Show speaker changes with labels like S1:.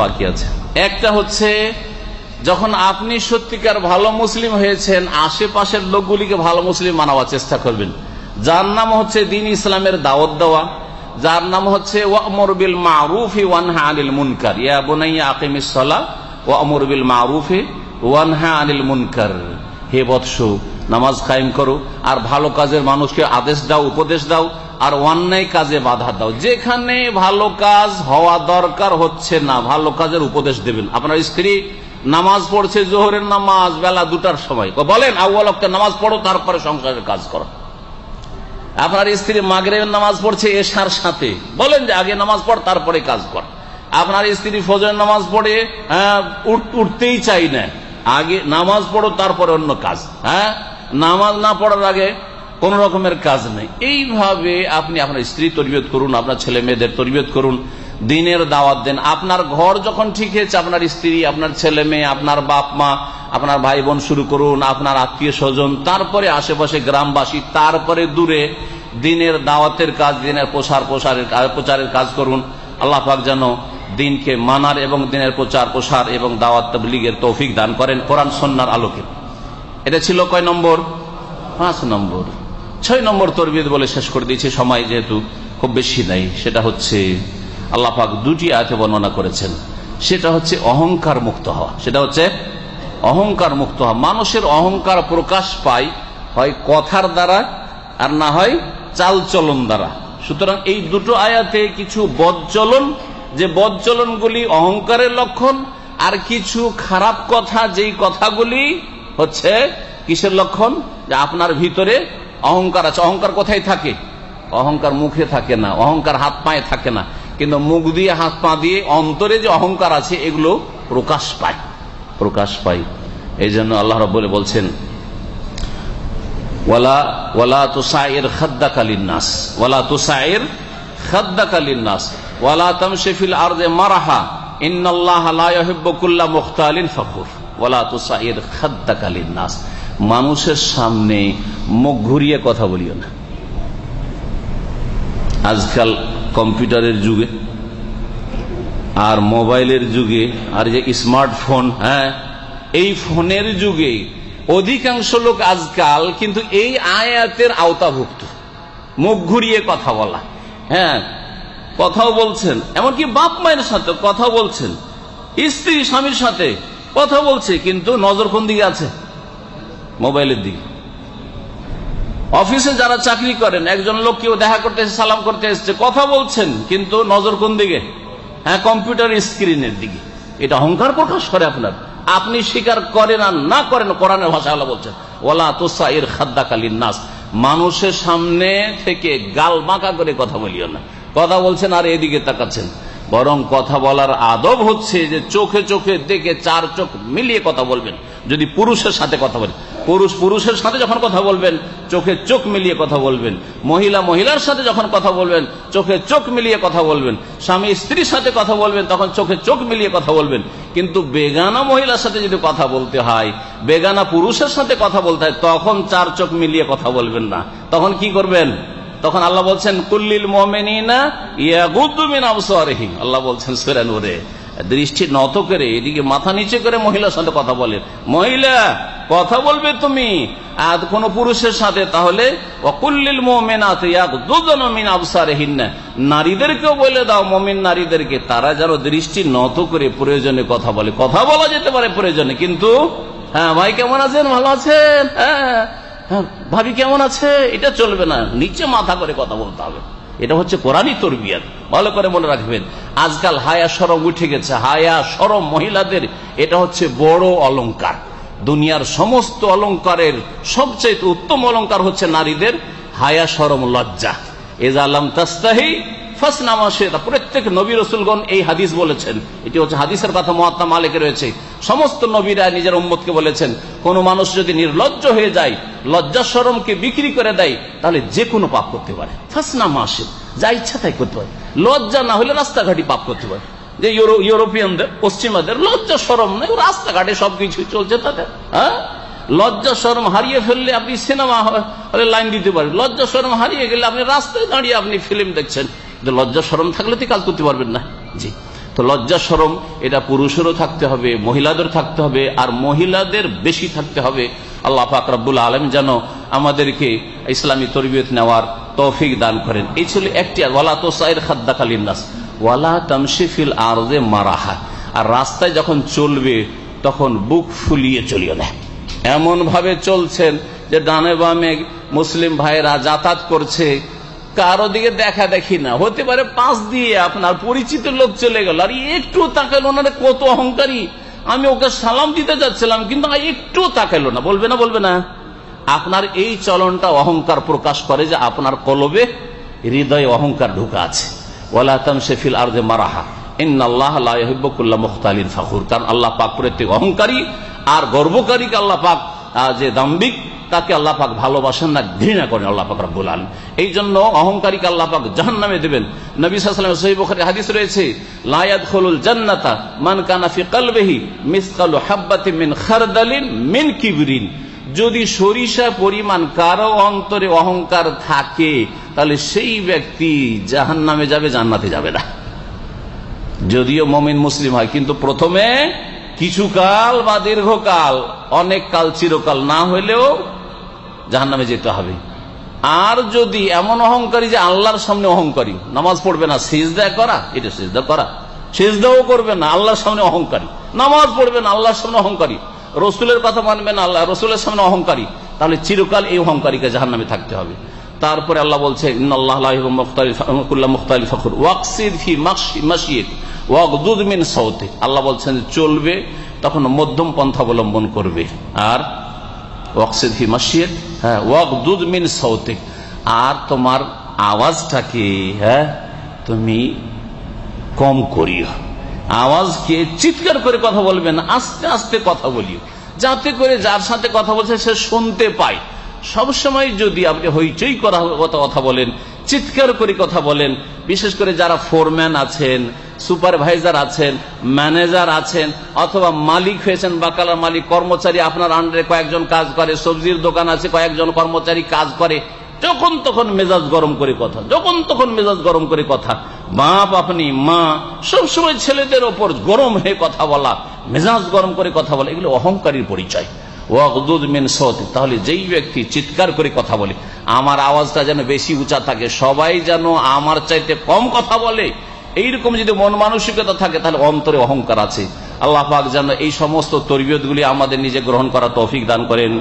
S1: বাকি আছে। একটা হচ্ছে, যখন আপনি সত্যিকার ভালো মুসলিম হয়েছেন, আশেপাশের লোকগুলিকে ভালো মুসলিম মানাবার চেষ্টা করবেন। যার নাম হচ্ছে দিন ইসলামের দাওয়াত দেওয়া। যার নাম হচ্ছে ওয়ানহা আনিল মুনকার। ইয়া মারুফি আনিল মুনকার। হে বৎস, নামাজ কায়েম করো। আর ভালো কাজের মানুষকে আদেশ দাও, উপদেশ দাও। আর অন্যায় কাজে বাধা দাও। যেখানে ভালো কাজ হওয়া দরকার হচ্ছে না ভালো কাজের উপদেশ দেবেন। আপনার স্ত্রী নামাজ পড়ছে জোহরের নামাজ বেলা দুটার সময়। বলেন আউ্বাল নামাজ পড়ো তারপরে সংসারের কাজ করো। আপনার স্ত্রী মাগরের নামাজ পড়ছে এশার সাথে। বলেন যে আগে নামাজ পড় তারপরে কাজ কর। আপনার স্ত্রী ফজরের নামাজ পড়ে হ্যাঁ, উঠ- উঠতেই চাই না। আগে নামাজ পড়ো তারপরে অন্য কাজ। হ্যাঁ নামাজ না পড়ার আগে কোন রকমের কাজ নেই। এইভাবে আপনি আপনার স্ত্রী তরবিয়ত করুন, আপনার ছেলে মেয়েদের তরবিয়ত করুন, দিনের দাওয়াত দেন। আপনার ঘর যখন ঠিক হয়েছে, আপনার স্ত্রী, আপনার ছেলে মেয়ে, আপনার বাপ মা, আপনার ভাই বোন শুরু করুন, আপনার আত্মীয় স্বজন, তারপরে আশেপাশে গ্রামবাসী, তারপরে দূরে দিনের দাওয়াতের কাজ, দিনের প্রসার, প্রসারের প্রচারের কাজ করুন। আল্লাহ পাক যেন দিনকে মানার এবং দিনের প্রচার, প্রসার এবং দাওয়াত তবলিগের তৌফিক দান করেন কোরআন সন্ন্যার আলোকে। এটা ছিল কয় নম্বর? পাঁচ নম্বর। ছয় নম্বর তরবিদ বলে শেষ করে দিয়েছি, সময় যেহেতু খুব বেশি নাই, সেটা হচ্ছে আল্লাহ পাক দুটি আয়তে বর্ণনা করেছেন। সেটা হচ্ছে অহংকার মুক্ত হওয়া, সেটা হচ্ছে অহংকার মুক্ত হওয়া। মানুষের অহংকার প্রকাশ পায়, হয় কথার দ্বারা আর না হয় চালচলন দ্বারা। সুতরাং এই দুটো আয়াতে কিছু বদচলন যে বদচলনগুলি অহংকারের লক্ষণ, আর কিছু খারাপ কথা, যেই কথাগুলি হচ্ছে কিসের লক্ষণ? যে আপনার ভিতরে অহংকার আছে, অহংকার কোথায় থাকে? অহংকার মুখে থাকে না, অহংকার হাত পায়ে থাকে না। কিন্তু মুখ দিয়ে, হাত পা দিয়ে অন্তরে যে অহংকার আছে, এগুলো প্রকাশ পায় প্রকাশ পায়। এই জন্য আল্লাহ রব্বুল বলছেন মানুষের সামনে ঘুরিয়ে কথা বলিও না। আজকাল কম্পিউটারের যুগে আর মোবাইলের যুগে আর যে স্মার্টফোন হ্যাঁ এই ফোনের যুগে অধিকাংশ লোক আজকাল কিন্তু এই আয়াতের আওতাভুক্ত। মুখ ঘুরিয়ে কথা বলা হ্যাঁ কথাও বলছেন, এমনকি বাপ মায়ের সাথে কথা বলছেন, স্ত্রী স্বামীর সাথে কথা বলছে, কিন্তু নজর কোন দিকে আছে মোবাইলের দিকে। অফিসে যারা চাকরি করেন, একজন লোক কেউ দেখা করতে এসে, সালাম করতে এসছে, কথা বলছেন, কিন্তু নজর কোন দিকে? হ্যাঁ কম্পিউটার স্ক্রিনের দিকে। এটা অহংকার প্রকাশ করে আপনার। আপনি স্বীকার করেন আর না করেন, কোরআনের ভাষা আল্লাহ বলছেন ওলা তোসা এর খাদ্দাকালীন নাস মানুষের সামনে থেকে গাল বাঁকা করে কথা বলিও না। কথা বলছেন আর এদিকে তাকাচ্ছেন। বরং কথা বলার আদব হচ্ছে যে চোখে চোখে দেখে চার চোখ মিলিয়ে কথা বলবেন। যদি পুরুষের সাথে কথা বলেন পুরুষ পুরুষের সাথে যখন কথা বলবেন, চোখে চোখ মিলিয়ে কথা বলবেন। মহিলা মহিলার সাথে যখন কথা বলবেন, চোখে চোখ মিলিয়ে কথা বলবেন। স্বামী স্ত্রীর সাথে কথা বলবেন, তখন চোখে চোখ মিলিয়ে কথা বলবেন। কিন্তু বেগানা মহিলার সাথে যদি কথা বলতে হয়, বেগানা পুরুষের সাথে কথা বলতে হয়, তখন চার চোখ মিলিয়ে কথা বলবেন না। তখন কি করবেন? তখন আল্লাহ বলছেন, কুল্লিল আল্লাহ বলছেন সুরানুরে দৃষ্টি নত করে, এদিকে মাথা নিচে করে মহিলার সাথে কথা বলে মহিলা কথা বলবে তুমি। আর কোন পুরুষের সাথে তাহলে নারীদেরকেও বলে দাও মমিন নারীদেরকে। তারা যেন দৃষ্টি নত করে প্রয়োজনে কথা বলে। কথা বলা যেতে পারে প্রয়োজনে কিন্তু হ্যাঁ ভাই কেমন আছেন? ভালো আছেন? হ্যাঁ হ্যাঁ, ভাবি কেমন আছে? এটা চলবে না। নিচে মাথা করে কথা বলতে হবে। এটা হচ্ছে কোরআনই তরবিয়াত। ভালো করে মনে রাখবেন। আজকাল হায়া সরম উঠে গেছে। হায়া সরম মহিলাদের এটা হচ্ছে বড় অলংকার। দুনিয়ার সমস্ত অলংকারের সবচেয়ে উত্তম অলংকার হচ্ছে নারীদের হায়া, সরম, লজ্জা। এজালাম তাস্তাহি প্রত্যেক নবী রসুলগণ এই হাদিস বলেছেন। এটি হচ্ছে হাদিসের কথা মহাত্মা মালিকে রয়েছে। সমস্ত নবীরা নিজের উম্মতকে বলেছেন, কোন মানুষ যদি নির্লজ্জ হয়ে যায়, লজ্জা, সরমকে বিক্রি করে দেয়, তাহলে যে কোনো পাপ করতে পারে। ফাসনা মাসে যা ইচ্ছা তাই করতে পারে। লজ্জা না হলে রাস্তাঘাটি পাপ করতে পারে। যে ইউরোপিয়ানদের, পশ্চিমাদের, লজ্জা সরম নেই, রাস্তাঘাটে সবকিছু চলছে তাদের হ্যাঁ? লজ্জা, শরম হারিয়ে ফেললে আপনি সিনেমা হলে লাইন দিতে পারেন। লজ্জা, শরম হারিয়ে গেলে আপনি রাস্তায় দাঁড়িয়ে আপনি ফিল্ম দেখছেন। লজ্জা, শরম থাকলে তো কাজ করতে পারবেন না। জি। তো লজ্জা সরম এটা পুরুষেরও থাকতে হবে, মহিলাদের থাকতে হবে, আর মহিলাদের বেশি থাকতে হবে। আল্লাহ পাক রব্বুল আলম যেন আমাদেরকে ইসলামী তরবিয়ত নেওয়ার তৌফিক দান করেন। এই ছিল একটি ওয়ালা তো সাইর খাদ্দা কালিনাস ওয়ালা তামশিফিল আরজে মারাহা। আর রাস্তায় যখন চলবে, তখন বুক ফুলিয়ে চলিও না। এমন ভাবে চলছেন যে ডানে বামে মুসলিম ভাইরা যাতায়াত করছে, কারও দিকে দেখা দেখি না। হতে পারে পাশ দিয়ে আপনার পরিচিত লোক চলে গেল। আর একটু তাকালো না কত অহংকারী। আমি ওকে সালাম দিতে যাচ্ছিলাম, কিন্তু একটু তাকালো না। বলবে না বলবে না। আপনার এই চলনটা অহংকার প্রকাশ করে যে আপনার কলবে হৃদয়ে অহংকার ঢুকা আছে। ওয়ালা তামশিফিল আরজে মারাহা। ইন্নাল্লাহ লা ইউহিব্বুকুল্লা মুখতালিন ফাখুর। কারণ আল্লাহ পাক প্রত্যেক অহংকারী আর গর্বকারীকে আল্লাহ পাক যে দাম্বিক তাকে আল্লাহ পাক ভালোবাসেন না, ঘৃণা করেন আল্লাহ পাক রব্বুল এই জন্য অহংকারীকে আল্লাহ পাক জাহান নামে দেবেন। নবী সাল্লাম সহিবখারি হাদিস রয়েছে লায়াদ খলুল জান্নাতা মান কানাফি কালবেহি মিসকালু হাব্বাতি মিন খারদালিন মিন কিবরিন। যদি সরিষা পরিমাণ কারও অন্তরে অহংকার থাকে, তাহলে সেই ব্যক্তি জাহান নামে যাবে, জান্নাতে যাবে না। যদিও মমিন মুসলিম হয়, কিন্তু প্রথমে কিছুকাল বা দীর্ঘকাল, অনেক কাল চিরকাল না হইলেও জাহান নামে যেতে হবে। আর যদি এমন অহংকারী যে আল্লাহর সামনে অহংকারী, নামাজ পড়বে না, সিজদা করা, এটা সিজদা করা। সিজদাও করবে না, আল্লাহর সামনে অহংকারী। নামাজ পড়বে না, আল্লাহর সামনে অহংকারী। রসুলের কথা মানবে না, আল্লাহ রসুলের সামনে অহংকারী। তাহলে চিরকাল এই অহংকারীকে জাহান নামে থাকতে হবে। তারপরে আল্লাহ বলছে আল্লাহ বলছেন চলবে, তখন মধ্যম পন্থা অবলম্বন করবে। আর ওয়াকসিদ ফি মাসিয়ত হ্যাঁ ওয়াকদুদ মিন সৌতে আর তোমার আওয়াজটাকে হ্যাঁ তুমি কম করিও। আওয়াজকে চিৎকার করে কথা বলবেন, আস্তে আস্তে কথা বলিও। যাতে করে যার সাথে কথা বলছে সে শুনতে পায়। সবসময় যদি আপনি হইচই করা কথা কথা বলেন, চিৎকার করে কথা বলেন, বিশেষ করে যারা ফোরম্যান আছেন, সুপারভাইজার আছেন, ম্যানেজার আছেন, অথবা মালিক হয়েছেন, বাকালার মালিক, কর্মচারী, আপনার আন্ডারে কয়েকজন কাজ করে, সবজির দোকান আছে, কয়েকজন কর্মচারী কাজ করে যখন তখন মেজাজ গরম করে কথা, যখন তখন মেজাজ গরম করে কথা, বাপ আপনি, মা, সবসময় ছেলেদের ওপর গরম হয়ে কথা বলা, মেজাজ গরম করে কথা বলা, এগুলো অহংকারীর পরিচয়। তাহলে যেই ব্যক্তি চিৎকার করে কথা বলে, আমার আওয়াজটা যেন বেশি উঁচা থাকে, সবাই যেন আমার চাইতে কম কথা বলে, এইরকম যদি মন মানসিকতা থাকে, তাহলে অন্তরে অহংকার আছে। আল্লাহ পাক যেন এই সমস্ত তরবিয়তগুলি আমাদের নিজে গ্রহণ করা তৌফিক দান করেন।